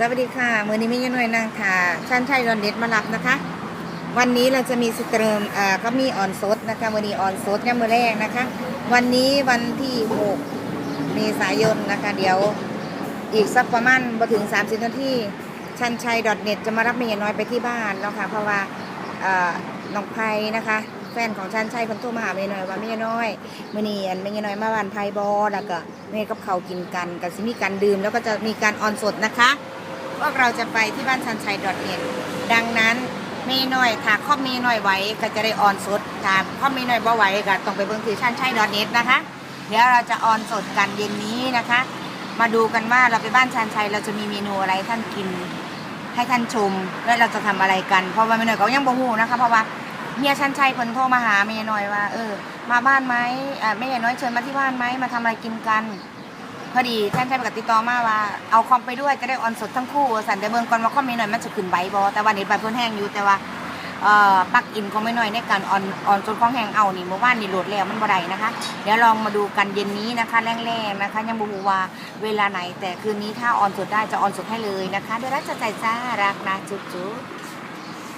สวัสดีค่ะมือนี้ไม่ยังน้อยนางค่ะชั้นชัยรอนเด็ดมารับนะคะ วันนี้เราจะมีสเตรมอ่าก็มีออนซดนะคะมือนี้ออนซดเนี่ยมือแรกนะคะ วันนี้วันที่6เมษายนนะคะ เดี๋ยวอีกสักประมาณมาถึง 30 นาทีชันชัยดอทเน็ตจะมารับเมียน้อยไปที่บ้านแล้วค่ะ เพราะว่าอ่น้องไพนะคะ แฟนของชันชัยคนโทรมาหาเมียน้อยว่าเมียน้อยมือนี้อันเมียน้อยมาบ้านไทยบอแล้วก็เมียกับเขากินกันกับสิมีการดื่ม แล้วก็จะมีการออนสดนะคะ พวกเราจะไปที่บ้านชันชัย .net ดังนั้นมย์น้อยถ้าข้อมีน้อยไว้ก็จะได้ออนสดถ้าข้อมีน้อยบ่ไหว้ก็ต้องไปเบิ่งที่ชันชัย .net นะคะ เดี๋ยวเราจะออนสดกันเย็นนี้นะคะ มาดูกันว่าเราไปบ้านชันชัยเราจะมีเมนูอะไรท่านกินให้ท่านชมและเราจะทำอะไรกัน เพราะว่าเมย์น้อยก็ยังบ่ฮู้นะคะเพราะว่าเมียชันชัยคนโทรมาหาเมย์น้อยว่า เออ มาบ้านไหมอ่าเมย์น้อยเชิญมาที่บ้านไหมมาทำอะไรกินกัน พอดีท่านใช้ปกติต่อมาว่าเอาคอมไปด้วยจะได้ออนสดทั้งคู่สันแต่เบิ่งก่อนว่าคอมม่หน่อยมันจะขึ้นใบบอแต่ว่าเน็ตใบเพิ่นแห้งอยู่แต่ว่าเอ่อปลักอินของไม่น้อยในการออนออนสดของแห้งเอานี่เมื่อวานนี่โหลดแล้วมันบ่ได้นะคะ เดี๋ยวลองมาดูกันเย็นนี้นะคะแรงๆนะคะ ยังบ่รู้ว่าเวลาไหนแต่คืนนี้ถ้าออนสดได้จะออนสดให้เลยนะคะเดี๋ยวรักจะใจจ้ารักนะจุ๊บจุ๊บ